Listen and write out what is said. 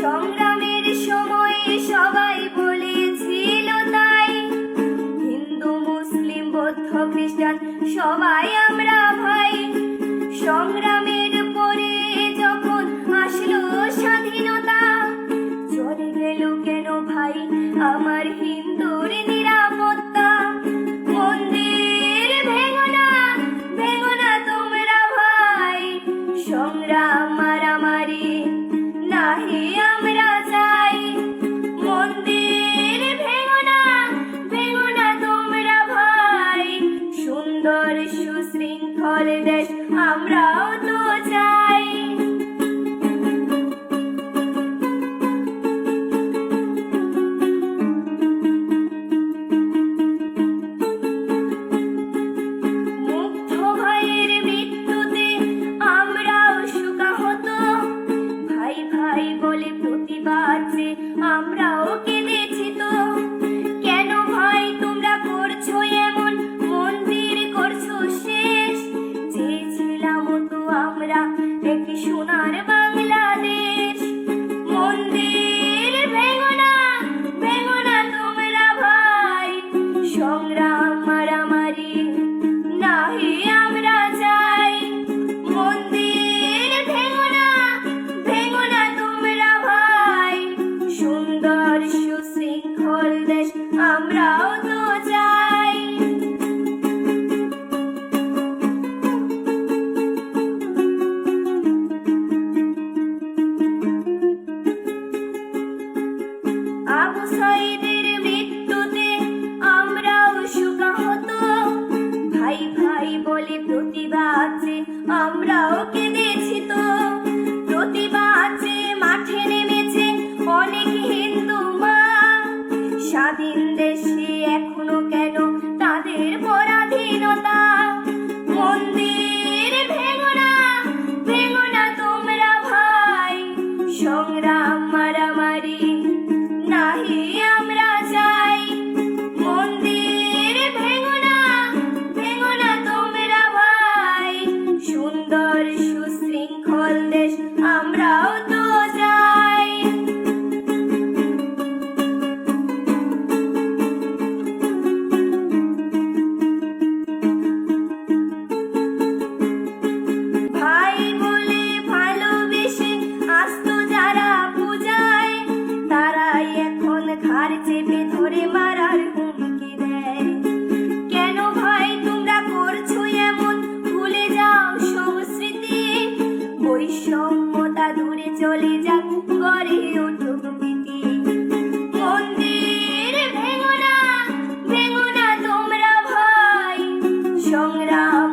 সংগ্রামের সময়ে সবাই বলেছিল তাই। হিন্দু, মুসলিম, বৌদ্ধ, খ্রিস্টান, সবাই আমরা ভাই। সংগ্রামের পরে যখন আসলো স্বাধীনতা, চলে গেল কেন ভাই আমার হিন্দুর নিরাপত্তা? মন্দির ভেঙো না ভেঙো তোমরা ভাই। সংগ্রাম মারামারি নাহি সুশৃঙ্খল দেশ আমরাও নাহি আমরা বলে প্রতিবাদ যে আমরাও কেঁদেছি তো। প্রতিবাদ যে মাঠে নেমেছে অনেক হিন্দু মা। স্বাধীন দেশে এখনও কেন তাদের ঘাড় চেপে ধরে মারার হুমকি দেয়। কেন ভাই তোমরা করছ এমন? ভুলে যাও সংস্কৃতি বৈষম্যতা দূরে চলে যাক, গড়ে উঠুক প্রীতি। মন্দির ভেঙো না ভেঙো না তোমরা ভাই। সংগ্রাম